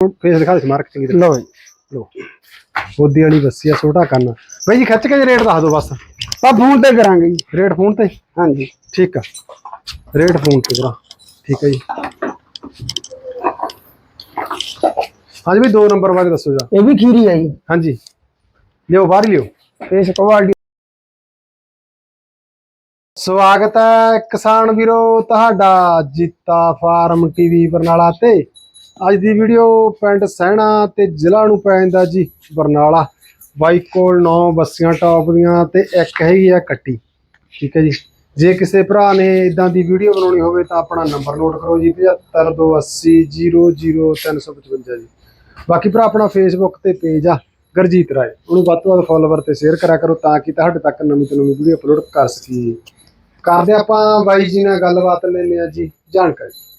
Face ਦਿਖਾ ਦੇ mark ਚੰਗੀ ਤਰ੍ਹਾਂ। ਲਓ ਜੀ। ਉਹਦੀ ਵਾਲੀ ਬੱਸੀ ਆ ਛੋਟਾ ਕੰਨ। ਬਾਈ ਜੀ ਖਿੱਚ ਕੇ ਰੇਟ ਦੱਸ ਦਿਓ ਬਸ। ਆ ਫੋਨ ਤੇ ਕਰਾਂਗੇ ਜੀ। ਰੇਟ ਫੋਨ ਤੇ? ਹਾਂਜੀ। ਠੀਕ ਆ। ਰੇਟ ਫੋਨ ਤੇ ਕਰਾ। ਠੀਕ ਹੈ ਜੀ। ਹਾਂਜੀ ਵੀ ਦੋ ਨੰਬਰ ਬਾਰੇ ਦੱਸੋ ਜਾ ਇਹ ਵੀ ਖੀਰੀ ਹੈ ਜੀ। ਹਾਂਜੀ। ਲਿਓ ਬਾਹਰ ਲਿਓ। ਫੇਸ ਕੁਆਲਿਟੀ ਸਵਾਗਤ ਹੈ ਕਿਸਾਨ ਵੀਰੋ ਤੁਹਾਡਾ ਜੀਤਾ ਫਾਰਮ ਟੀਵੀ ਬਰਨਾਲਾ ਤੇ। ਅੱਜ ਦੀ ਵੀਡੀਓ ਪਿੰਡ ਸਹਿਣਾ ਤੇ ਜ਼ਿਲ੍ਹਾ ਨੂੰ ਪੈ ਜਾਂਦਾ ਜੀ ਬਰਨਾਲਾ। ਬਾਈ ਕੋਲ 9 ਬੱਸੀਆਂ ਟੌਪ ਦੀਆਂ ਤੇ ਇੱਕ ਹੈਗੀ ਆ ਕੱਟੀ। ਠੀਕ ਹੈ ਜੀ। ਜੇ ਕਿਸੇ ਭਰਾ ਨੇ ਇਦਾਂ ਦੀ ਵੀਡੀਓ ਬਣਾਉਣੀ ਹੋਵੇ ਤਾਂ ਆਪਣਾ ਨੰਬਰ ਨੋਟ ਕਰੋ ਜੀ 7528000355 ਜੀ। ਬਾਕੀ ਭਰਾ ਆਪਣਾ ਫੇਸਬੁੱਕ ਤੇ ਪੇਜ ਆ, ਗਰਜੀਤ ਰਾਏ। ਉਹਨੂੰ ਵੱਧ ਤੋਂ ਵੱਧ ਫੋਲੋਵਰ ਤੇ ਸ਼ੇਅਰ ਕਰਿਆ ਕਰੋ ਤਾਂ ਕਿ ਤੁਹਾਡੇ ਤੱਕ ਨਵੀਂ ਤੋਂ ਨਵੀਂ ਵੀਡੀਓ ਅਪਲੋਡ ਕਰ ਸਕੀਏ। ਕਰਦੇ ਆਪਾਂ ਬਾਈ ਜੀ ਨਾਲ ਗੱਲਬਾਤ ਲੈਂਦੇ ਆ ਜੀ। ਜਾਣਕਾਰੀ।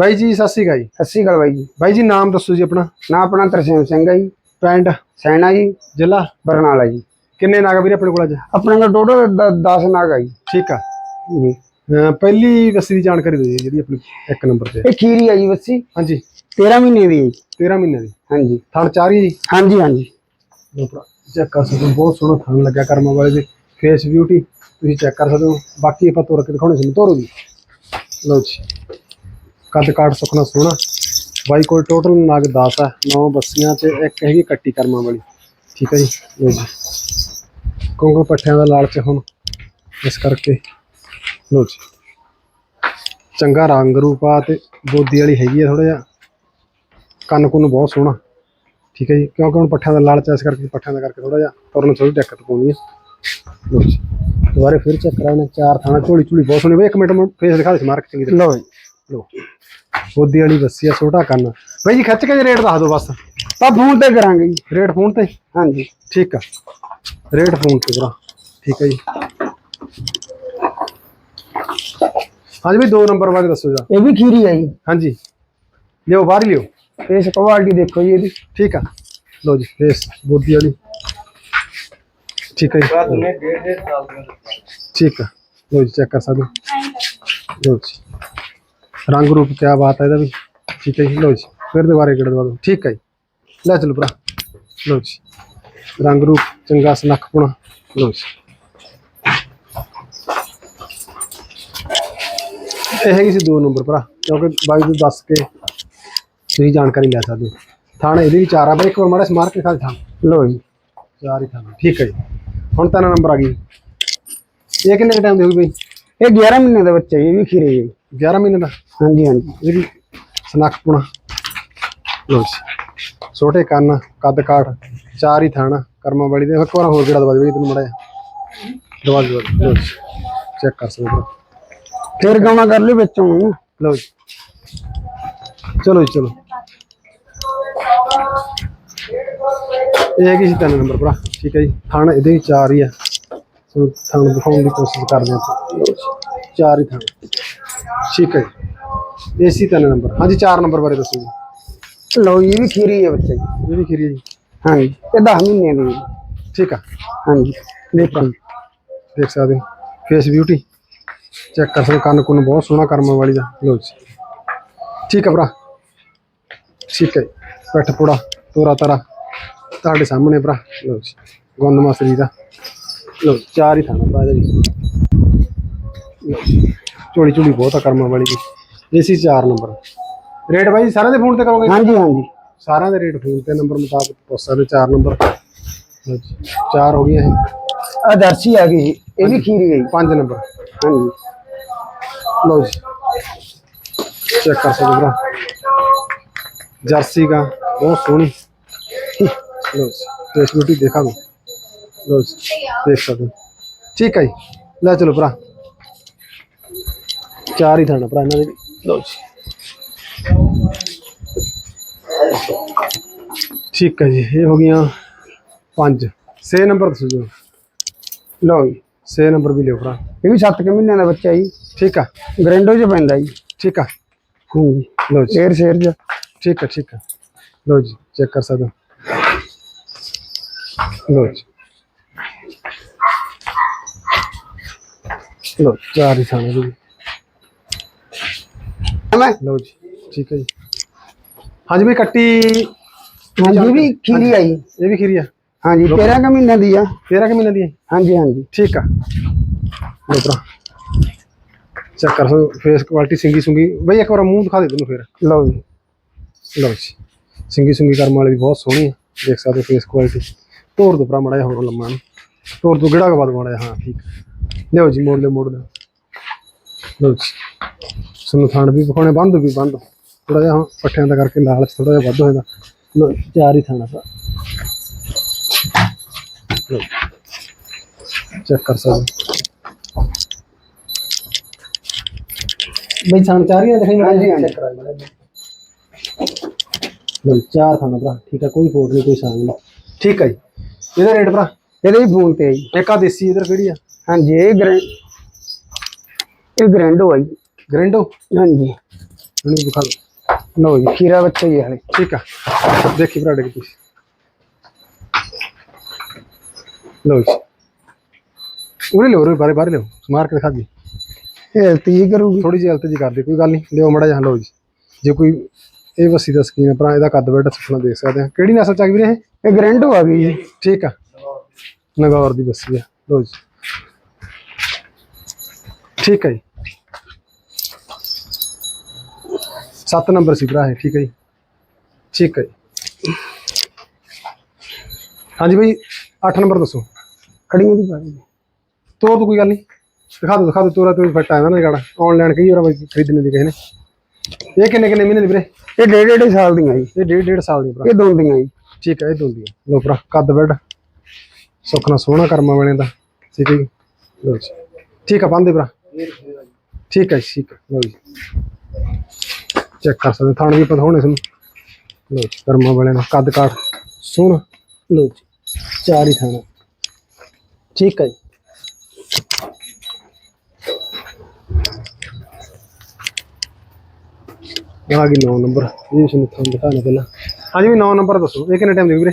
ਬਾਈ ਜੀ ਸਤਿ ਸ਼੍ਰੀ ਅਕਾਲ ਜੀ। ਸਤਿ ਸ਼੍ਰੀ ਅਕਾਲ ਬਾਈ ਜੀ। ਬਾਈ ਜੀ ਨਾਮ ਦੱਸੋ ਜੀ ਆਪਣਾ। ਨਾ ਆਪਣਾ ਤਰਸੇਮ ਸਿੰਘ ਹੈ ਜੀ। ਪਿੰਡ? ਸੈਣਾ ਜੀ। ਜ਼ਿਲ੍ਹਾ? ਬਰਨਾਲਾ ਜੀ। ਕਿੰਨੇ ਨਾਗ ਵੀਰੇ ਆਪਣੇ ਕੋਲ ਅੱਜ? ਆਪਣੇ ਕੋਲ ਟੋਟਲ 10 ਨਾਗ ਆ ਜੀ। ਠੀਕ ਆ। ਜੀ। ਅਹ ਪਹਿਲੀ ਵਸੀ ਦੀ ਜਾਣਕਾਰੀ ਦਿਓ ਜੀ ਜਿਹੜੀ ਆਪਣੀ ਇੱਕ ਨੰਬਰ ਤੇ। ਹੈ। ਇਹ ਖੀਰੀ ਹੈ ਜੀ ਬੱਸੀ ਹਾਂਜੀ। 13 ਮਹੀਨੇ ਦੀ ਹੈ ਜੀ। 13 ਮਹੀਨੇ ਦੀ। ਹਾਂਜੀ। ਥਣ ਚਾਰੀ ਜੀ? ਹਾਂਜੀ ਹਾਂਜੀ। ਲਓ ਭਰਾ ਚੈੱਕ ਕਰ ਸਕਦੇ ਹੋ ਬਹੁਤ ਸੋਹਣਾ ਥਣ ਲੱਗਿਆ ਕਰਮਾਂ ਵਾਲੇ ਦੇ। ਫੇਸ ਬਿਊਟੀ ਤੁਸੀਂ ਚੈੱਕ ਕਰ ਸਕਦੇ ਹੋ। ਬਾਕੀ ਆਪਾਂ ਤੋਰ ਕੇ ਦਿਖਾਉਣੇ ਤੁਹਾਨੂੰ ਤੋਰੋ ਜੀ। ਲਓ ਜੀ। ਕੱਦ ਕਾਟ ਸੁਖਣਾ ਸੋਹਣਾ। ਬਾਈ ਕੋਲ ਟੋਟਲ ਨਗ 10 ਹੈ 9 ਬੱਸੀਆਂ ਤੇ ਇੱਕ ਹੈਗੀ ਕੱਟੀ ਕਰਮਾਂ ਵਾਲੀ। ਠੀਕ ਹੈ ਜੀ? ਲਓ ਜੀ। ਕਿਉਂਕਿ ਪੱਠਿਆਂ ਦਾ ਲਾਲਚ ਹੁਣ ਇਸ ਕਰਕੇ। ਲਓ ਜੀ। ਚੰਗਾ ਰੰਗ ਰੂਪ ਆ ਤੇ ਬੋਦੀ ਵਾਲੀ ਹੈਗੀ ਆ ਥੋੜਾ ਜਿਹਾ। ਕੰਨ ਕੁੰਨ ਬਹੁਤ ਸੋਹਣਾ। ਠੀਕ ਹੈ ਜੀ? ਕਿਉਂਕਿ ਹੁਣ ਪੱਠਿਆਂ ਦਾ ਲਾਲਚ ਆ, ਇਸ ਕਰਕੇ ਪੱਠਿਆਂ ਦਾ ਕਰਕੇ ਥੋੜਾ ਜਿਹਾ ਤੁਰਨ ਥੋੜੀ ਦਿੱਕਤ ਪਾਉਂਦੀ ਹੈ ਲਓ ਜੀ। ਦੁਬਾਰੇ ਫਿਰ ਚੈੱਕ ਕਰਾਉਣਾ ਚਾਰ ਥਾਣਾ ਝੋਲੀ ਝੋਲੀ ਬਹੁਤ ਸੋਹਣੀ ਬਈ ਇੱਕ ਮਿੰਟ ਫੇਸ ਦਿਖਾ ਦੇ ਮਾਰਕ ਚੰਗੀ ਤਰ੍ਹਾਂ। ਲਓ ਜੀ। ਲਓ। ਬੋਦੀ ਵਾਲੀ ਬੱਸੀ ਆ ਛੋਟਾ ਕੰਨ। ਬਾਈ ਜੀ ਖਿੱਚ ਕੇ ਜੇ ਰੇਟ ਦੱਸ ਦਿਓ ਬਸ। ਆ ਫੋਨ ਤੇ ਕਰਾਂਗੇ ਜੀ। ਰੇਟ ਫੋਨ ਤੇ? ਹਾਂਜੀ। ਠੀਕ ਆ। ਰੇਟ ਫੋਨ ਤੇ ਕਰਾ। ਠੀਕ ਹੈ ਜੀ। ਹਾਂਜੀ ਵੀ ਦੋ ਨੰਬਰ ਬਾਰੇ ਦੱਸੋ ਜਾ ਇਹ ਵੀ ਖੀਰੀ ਜੀ। ਹਾਂਜੀ। ਲਿਓ ਬਾਹਰ ਲਿਓ ਫੇਸ ਕੁਆਲਿਟੀ ਦੇਖੋ ਜੀ ਇਹਦੀ। ਠੀਕ ਆ। ਲਓ ਜੀ ਫੇਸ ਬੋਦੀ ਵਾਲੀ। ਠੀਕ ਹੈ ਜੀ। ਠੀਕ ਆ। ਲਓ ਜੀ ਚੈੱਕ ਕਰ ਸਕਦੇ ਹੋ। ਲਓ ਜੀ। ਰੰਗ ਰੂਪ ਕਿਆ ਬਾਤ ਹੈ ਇਹਦਾ ਵੀ। ਠੀਕ ਹੈ ਜੀ ਲਓ ਜੀ ਫਿਰ ਦੁਬਾਰੇ ਕਿਹੜਾ ਦਵਾ ਦਿਓ ਠੀਕ ਹੈ ਜੀ ਲੈ ਚਲੋ ਭਰਾ। ਲਓ ਜੀ ਰੰਗ ਰੂਪ ਚੰਗਾ ਸੁਨੱਖ ਪੁਣਾ। ਲਓ ਜੀ। ਇਹ ਹੈਗੀ ਸੀ ਦੋ ਨੰਬਰ ਭਰਾ ਕਿਉਂਕਿ ਬਾਈ ਨੂੰ ਦੱਸ ਕੇ ਤੁਸੀਂ ਜਾਣਕਾਰੀ ਲੈ ਸਕਦੇ ਹੋ। ਥਾਣ ਇਹਦੇ ਵੀ ਚਾਰ ਆ ਬਈ ਇੱਕ ਵਾਰ ਮਾੜਾ ਸਮਾਰ ਕੇ ਖਾ ਥਾਣ। ਲਓ ਜੀ। ਚਾਰ ਹੀ ਥਾਣ ਠੀਕ ਹੈ ਜੀ। ਹੁਣ ਤਿੰਨ ਨੰਬਰ ਆ ਗਈ ਇਹ ਕਿੰਨੇ ਟਾਈਮ ਦੀ ਹੋਊਗੀ ਬਈ? ਇਹ 11 ਮਹੀਨੇ ਦਾ ਬੱਚਾ ਜੀ ਇਹ ਵੀ ਖੀਰੀ ਜੀ। 11 ਮਹੀਨੇ ਦਾ? ਹਾਂਜੀ ਹਾਂਜੀ। ਇਹ ਵੀ ਸਨੱਖ ਪੁਣਾ। ਲੋ ਜੀ। ਛੋਟੇ ਕੰਨ ਕੱਦ ਕਾਠ ਚਾਰ ਹੀ ਥਾਣਾ ਕਰਮਾਂ ਵਾਲੀ ਦੇ। ਇੱਕ ਵਾਰ ਹੋਰ ਕਿਹੜਾ ਦਵਾ ਦੇ ਤੈਨੂੰ ਮੜਾ ਦਵਾ ਦੇ ਲੋ ਚੈੱਕ ਕਰ ਸਕਦੇ ਹੋ। ਫਿਰ ਗਾਉਣਾ ਕਰ ਲਈ ਵਿੱਚੋਂ। ਲਓ ਜੀ। ਚਲੋ ਜੀ ਚਲੋ। ਇਹ ਹੈਗੀ ਸੀ ਤਿੰਨ ਨੰਬਰ ਭਰਾ ਠੀਕ ਹੈ ਜੀ। ਥਣ ਇਹਦੇ ਚਾਰ ਹੀ ਆ। ਸੋ ਥਣ ਦਿਖਾਉਣ ਦੀ ਕੋਸ਼ਿਸ਼ ਕਰਦੇ ਜੀ, ਚਾਰ ਹੀ ਥਣ। ਠੀਕ ਹੈ ਜੀ। ਇਹ ਸੀ ਤਿੰਨ ਨੰਬਰ। ਹਾਂਜੀ ਚਾਰ ਨੰਬਰ ਬਾਰੇ ਦੱਸੋ ਜੀ। ਲਓ ਜੀ ਇਹ ਵੀ ਖੀਰੀ ਹੈ ਬੱਚਾ। ਇਹ ਵੀ ਖੀਰੀ ਹੈ ਜੀ। ਹਾਂਜੀ ਇਹ 10 ਮਹੀਨੇ ਦੀ ਹੈ ਜੀ। ਠੀਕ ਆ। ਹਾਂਜੀ ਦੇਖੋ ਜੀ। ਦੇਖ ਸਕਦੇ ਫੇਸ ਬਿਊਟੀ ਚੈੱਕ ਕਰ ਸਕਦੇ ਕੰਨ ਕੁੰਨ ਬਹੁਤ ਸੋਹਣਾ ਕਰਮਾਂ ਵਾਲੀ ਦਾ। ਲਓ ਜੀ। ਠੀਕ ਆ ਭਰਾ। ਠੀਕ ਹੈ। ਪਿੱਠ ਪੁੜਾ ਤੋਰਾ ਤਾਰਾ। ਤੁਹਾਡੇ ਸਾਹਮਣੇ ਭਰਾ। ਲਓ ਜੀ। ਗੁੰਦ ਮਸਰੀ ਦਾ। ਲਓ ਜੀ, ਚਾਰ ਹੀ ਥਾਣਾ ਭਰਾ ਇਹਦਾ ਵੀ ਲਓ ਜੀ, ਝੋਲੀ ਝੋਲੀ ਬਹੁਤ ਆ ਕਰਮਾਂ ਵਾਲੀ ਦੀ। ਇਹ ਸੀ ਚਾਰ ਨੰਬਰ। ਰੇਟ ਬਾਈ ਸਾਰਿਆਂ ਦੇ ਫੋਨ ਤੇ ਕਰੋਗੇ? ਹਾਂਜੀ ਹਾਂਜੀ। ਸਾਰਿਆਂ ਦੇ ਰੇਟ ਫੋਨ ਤੇ ਨੰਬਰ ਮੁਤਾਬਕ ਪੁੱਛ ਹੋ, ਚਾਰ ਨੰਬਰ। ਲਓ ਜੀ, ਚਾਰ ਹੋ ਗਈਆਂ ਇਹ। ਆ ਜਰਸੀ ਆ ਗਈ ਇਹ। ਵੀ ਖੀਰੀ ਜੀ। ਪੰਜ ਨੰਬਰ। ਹਾਂਜੀ। ਲਓ ਜੀ। ਚੈੱਕ ਕਰ ਸਕਦੇ ਹੋ ਭਰਾ। ਜਰਸੀ ਦਾ ਬਹੁਤ ਸੋਹਣੀ। ਲਓ ਜੀ ਟੇਸਟ ਬਿਊਟੀ ਦੇਖਾ ਦੋ। ਲਓ ਜੀ ਦੇਖ ਸਕਦੇ। ਠੀਕ ਹੈ ਜੀ। ਲੈ ਚਲੋ ਭਰਾ। ਚਾਰ ਹੀ ਥਾਣਾ ਭਰਾ ਇਹਨਾਂ ਦੇ। ਲਓ ਜੀ। ਠੀਕ ਹੈ ਜੀ ਇਹ ਹੋ ਗਈਆਂ ਪੰਜ। 6 ਨੰਬਰ ਦੱਸੋ ਜੀ। ਲਓ ਜੀ 6 ਨੰਬਰ ਵੀ ਲਿਓ ਭਰਾ। ਇਹ ਵੀ 7 ਮਹੀਨਿਆਂ ਦਾ ਬੱਚਾ ਜੀ। ਠੀਕ ਆ। ਗਰੈਂਡੋ 'ਚ ਪੈਂਦਾ ਜੀ। ਠੀਕ ਆ। ਹਾਂਜੀ ਲਓ ਜੀ। ਸ਼ੇਰ ਸ਼ੇਰ 'ਚ ਠੀਕ ਹੈ ਠੀਕ ਹੈ ਲਓ ਜੀ ਚੈੱਕ ਕਰ ਸਕਦੇ ਹੋ। ਲਓ ਜੀ। ਲਓ ਚਾਰ ਹੀ ਥਾਣੇ ਜੀ ਮੈਂ ਲਓ ਜੀ ਠੀਕ ਹੈ ਜੀ। ਹਾਂਜੀ ਕੱਟੀ ਵੀ ਖੀਰੀ ਆਈ ਇਹ ਵੀ ਖੀਰੀ ਆ। ਹਾਂਜੀ 13 ਕੁ ਮਹੀਨਿਆਂ ਦੀ ਆ। 13 ਕਿ ਮਹੀਨੇ ਦੀ ਹੈ ਹਾਂਜੀ ਹਾਂਜੀ। ਠੀਕ ਆ। ਲੋ ਭਰਾ। ਚੈੱਕ ਕਰ ਸਕਦੇ ਫੇਸ ਕੁਆਲਿਟੀ ਸਿੰਗੀ ਸੁੰਗੀ। ਬਈ ਇੱਕ ਵਾਰ ਮੂੰਹ ਦਿਖਾ ਦੇ ਤੈਨੂੰ ਫਿਰ। ਲਓ ਜੀ। ਲਓ ਜੀ। ਸਿੰਗੀ ਸੁੰਗੀ ਕਰਮ ਵਾਲੀ ਦੀ ਬਹੁਤ ਸੋਹਣੀ ਆ। ਦੇਖ ਸਕਦੇ ਫੇਸ ਕੁਆਲਿਟੀ ਤੋੜ ਦੋ ਭਰਾ ਮੜਾ ਹੋਰ ਲੰਮਾ। ਨੂੰ ਤੋੜ ਦੋ ਗਿੜਾ ਕੇ ਬਾਅਦ ਮਾੜਾ ਹਾਂ ਠੀਕ। ਲਿਓ ਜੀ ਮੋੜ ਲਿਓ ਮੋੜ ਲਿਓ। ਥਾਣ ਵੀ ਵਿਖਾਉਣੇ ਬੰਦ ਵੀ ਬੰਦ। ਥੋੜਾ ਜਿਹਾ ਪੱਠਿਆਂ ਦਾ ਕਰਕੇ ਲਾਲਚ ਥੋੜਾ ਜਿਹਾ ਵੱਧ ਹੋ ਜਾਂਦਾ। ਚਾਰ ਹੀ ਥਾਣਾ ਭਰਾ ਚੈੱਕ ਕਰ ਸਕਦੇ ਬਈ ਥਾਣ ਚਾਰ ਹੀ ਆ ਦੇਖੀ ਹਾਂਜੀ। ਚੈੱਕ ਕਰਾਈ। ਲਓ ਚਾਰ ਥਾਣਾ ਭਰਾ ਠੀਕ ਆ ਕੋਈ ਫੋਟ ਨਹੀਂ ਕੋਈ ਸਾਂਗ ਨਹੀਂ। ਠੀਕ ਆ ਜੀ। ਇਹਦਾ ਰੇਟ ਭਰਾ? ਇਹਦੇ ਹੀ ਫੋਨ ਤੇ ਆ ਜੀ। ਇੱਕ ਆ ਦੇਸੀ ਇਧਰ ਕਿਹੜੀ ਆ? ਹਾਂਜੀ ਇਹ ਇਹ ਗ੍ਰੈਂਡੋ ਆ ਜੀ। ਗ੍ਰੈਂਡੋ? ਹਾਂਜੀ। ਇਹਨੂੰ ਦਿਖਾ ਦਿਓ। ਲਓ ਜੀ ਖੀਰਾ ਬੱਚਾ ਹੀ ਹਲੇ। ਠੀਕ ਆ। ਦੇਖੀ ਭਰਾ ਡਿੱਗ ਪੀਸ ਲਓ ਜੀ। ਉਰੇ ਲਿਓ ਉਰੇ ਬਾਰੇ ਬਾਰੇ ਲਿਓ। ਮਾਰ ਕੇ ਦਿਖਾ ਦੀ ਇਹ ਤੀ ਕਰੂਗੀ। ਥੋੜੀ ਜਿਹੀ ਹਲਤ ਜੀ ਕਰਦੀ ਕੋਈ ਗੱਲ ਨਹੀਂ। ਲਿਓ ਮੜਾ ਜਿਹਾ ਲਓ ਜੀ। ਜੇ ਕੋਈ ਇਹ ਵਸੀ ਦਾ ਸਕੀਨ ਭਰਾ ਇਹਦਾ ਕੱਦ ਬੈਠ ਸੁਪਨਾ ਦੇਖ ਸਕਦੇ ਆ। ਕਿਹੜੀ ਨਸਲ ਚ ਆ ਗਈ ਵੀਰੇ ਇਹ? ਇਹ ਗ੍ਰੈਂਡੋ ਆ ਗਈ ਜੀ। ਠੀਕ ਆ। ਨਗੌਰ ਦੀ ਬੱਸੀ ਆ। ਲਓ ਜੀ। ਠੀਕ ਹੈ ਜੀ। 7 ਨੰਬਰ ਸੀ ਭਰਾ ਇਹ ਠੀਕ ਹੈ ਜੀ। ਠੀਕ ਹੈ ਜੀ। ਹਾਂਜੀ ਭਾਈ 8 ਨੰਬਰ ਦੱਸੋ। ਖੜੀਆਂ ਦੀ ਪਾਈ ਤੋਰ ਤੋਂ ਕੋਈ ਗੱਲ ਨਹੀਂ। ਦਿਖਾ ਦੋ ਦਿਖਾ ਦੋ ਤੋਰਾ ਤੋਂ ਫਿੱਟ ਆਇਆ ਨਾ ਗਾੜਾ ਆਨਲਾਈਨ ਕਈ ਵਾਰ ਬਾਈ ਖਰੀਦਣੇ ਦੀ ਕਿਸੇ ਨੇ। ਇਹ ਕਿੰਨੇ ਕਿੰਨੇ ਮਹੀਨੇ ਦੀ ਵੀਰੇ? ਇਹ ਡੇਢ ਡੇਢ ਸਾਲ ਦੀਆਂ ਜੀ। ਇਹ ਡੇਢ ਡੇਢ ਸਾਲ ਦੀ ਭਰਾ। ਇਹ ਦੋਂਦੀਆਂ ਜੀ। ਠੀਕ ਹੈ ਇਹ ਦੋਂਦੀ ਹੈ ਲੋ ਭਰਾ ਕੱਦ ਬੈਡ। ਸੁੱਖਣਾ ਸੋਹਣਾ ਕਰਮਾ ਵਾਲੇ ਦਾ। ਠੀਕ ਹੈ ਜੀ। ਠੀਕ ਆ ਬੰਦੇ ਭਰਾ। ਠੀਕ ਹੈ ਜੀ, ਠੀਕ ਹੈ ਲੋ ਜੀ। ਚੈੱਕ ਕਰ ਸਕਦੇ ਥਾਣ ਵੀ ਪਤਾ ਹੋਣੇ ਤੁਹਾਨੂੰ। ਲੋ ਜੀ ਕਰਮਾ ਵਾਲੇ ਦਾ ਕੱਦ ਕਾਠ ਸੋਹਣਾ। ਲੋ ਜੀ ਚਾਰ ਹੀ ਥਾਣਾ। ਠੀਕ ਹੈ ਜੀ। ਆ ਗਈ 9 ਨੰਬਰ। ਇਹ ਤੁਹਾਨੂੰ ਤੁਹਾਨੂੰ ਦਿਖਾਣਾ ਪਹਿਲਾਂ। ਹਾਂਜੀ ਵੀ 9 ਨੰਬਰ ਦੱਸੋ ਇਹ ਕਿੰਨੇ ਟਾਈਮ ਦੀ ਵੀਰੇ?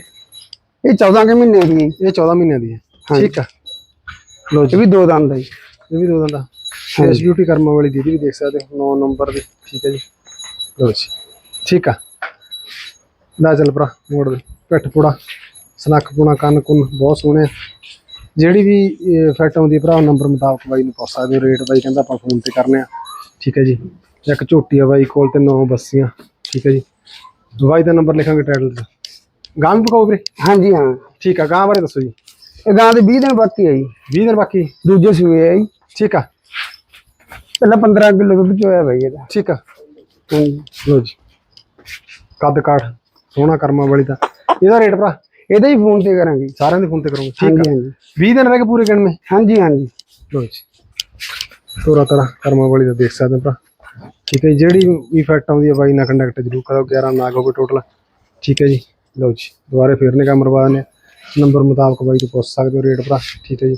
ਇਹ 14 ਕੁ ਮਹੀਨੇ ਦੀ ਹੈ ਜੀ। ਇਹ 14 ਮਹੀਨਿਆਂ ਦੀ ਹੈ। ਠੀਕ ਆ ਲੋ ਜੀ। ਇਹ ਵੀ ਦੋ ਦੰਦ ਆ ਜੀ। ਇਹ ਵੀ ਦੋ ਦੰਦਾ ਫੇਸ ਬਿਊਟੀ ਕਰਮਾ ਵਾਲੀ ਦੀਦੀ ਵੀ ਦੇਖ ਸਕਦੇ ਹੋ 9 ਨੰਬਰ ਦੀ ਠੀਕ ਹੈ ਜੀ। ਲੋ ਜੀ ਠੀਕ ਆ। ਲੈ ਚੱਲ ਭਰਾ ਮੋੜ ਦੇ ਪਿੱਠ ਪੂੜਾ ਸਨੱਖ ਪੂਣਾ ਕੰਨ ਕੁੰਨ ਬਹੁਤ ਸੋਹਣੇ ਜਿਹੜੀ ਵੀ ਫਿੱਟ ਆਉਂਦੀ ਹੈ ਭਰਾ ਨੰਬਰ ਮੁਤਾਬਕ ਬਾਈ ਨੂੰ ਪੁੱਛ ਸਕਦੇ ਹੋ ਰੇਟ ਬਾਈ ਕਹਿੰਦਾ ਆਪਾਂ ਫੋਨ ਤੇ ਕਰਨੇ ਆ। ਠੀਕ ਹੈ ਜੀ ਇੱਕ ਝੋਟੀ ਆ ਬਾਈ ਕੋਲ ਤੇ ਨੌ ਬੱਸੀਆਂ ਠੀਕ ਹੈ ਜੀ। ਬਾਈ ਦਾ ਨੰਬਰ ਲਿਖਾਂਗੇ ਟਾਈਟਲ 'ਚ ਗਾਂ ਵੀ ਪਕਾਓ ਵੀਰੇ? ਹਾਂਜੀ ਹਾਂ। ਠੀਕ ਆ ਗਾਂ ਬਾਰੇ ਦੱਸੋ ਜੀ। ਇਹ ਗਾਂ ਦੇ 20 ਦਿਨ ਬਾਕੀ ਆ ਜੀ। 20 ਦਿਨ ਬਾਕੀ? ਦੂਜੇ ਸੂਏ ਆ ਜੀ। ਠੀਕ ਆ। ਪਹਿਲਾਂ 15 ਕਿਲੋ ਦੁੱਧ ਚੋਇਆ ਬਾਈ ਇਹਦਾ। ਠੀਕ ਆ। ਹਾਂਜੀ ਲੋ ਜੀ। ਕੱਦ ਕਾਠ ਸੋਹਣਾ ਕਰਮਾ ਵਾਲੀ ਦਾ ਇਹਦਾ ਰੇਟ ਭਰਾ ਇਹਦਾ ਹੀ ਫੋਨ ਤੇ ਕਰਾਂਗੇ। ਸਾਰਿਆਂ ਦੇ ਫੋਨ ਤੇ ਕਰੂੰਗਾ। ਠੀਕ ਹਾਂਜੀ ਆ। ਹਾਂਜੀ 20 ਦਿਨ ਰਹਿ ਗਏ ਪੂਰੇ ਗਿਣ ਮੇ ਹਾਂਜੀ ਹਾਂਜੀ। ਲੋ ਜੀ। ਤੋਰਾ ਤਰਾ ਕਰਮਾ ਵਾਲੀ ਦਾ ਦੇਖ ਸਕਦੇ ਹੋ ਭਰਾ। ਠੀਕ ਹੈ ਜੀ, ਜਿਹੜੀ ਵੀ ਫੈਕਟ ਆਉਂਦੀ ਹੈ ਬਾਈ ਨਾਲ ਕੰਟੈਕਟ ਜ਼ਰੂਰ ਕਰੋ 11 ਨਾਗ ਹੋਵੇ ਟੋਟਲ ਠੀਕ ਹੈ ਜੀ। ਲੋ ਜੀ ਦੁਬਾਰੇ ਫੇਰ ਨੇ ਕੰਮ ਕਰਵਾ ਨੇ ਨੰਬਰ ਮੁਤਾਬਕ ਬਾਈ ਤੋਂ ਪੁੱਛ ਸਕਦੇ ਹੋ ਰੇਟ ਭਰਾ। ਠੀਕ ਹੈ ਜੀ।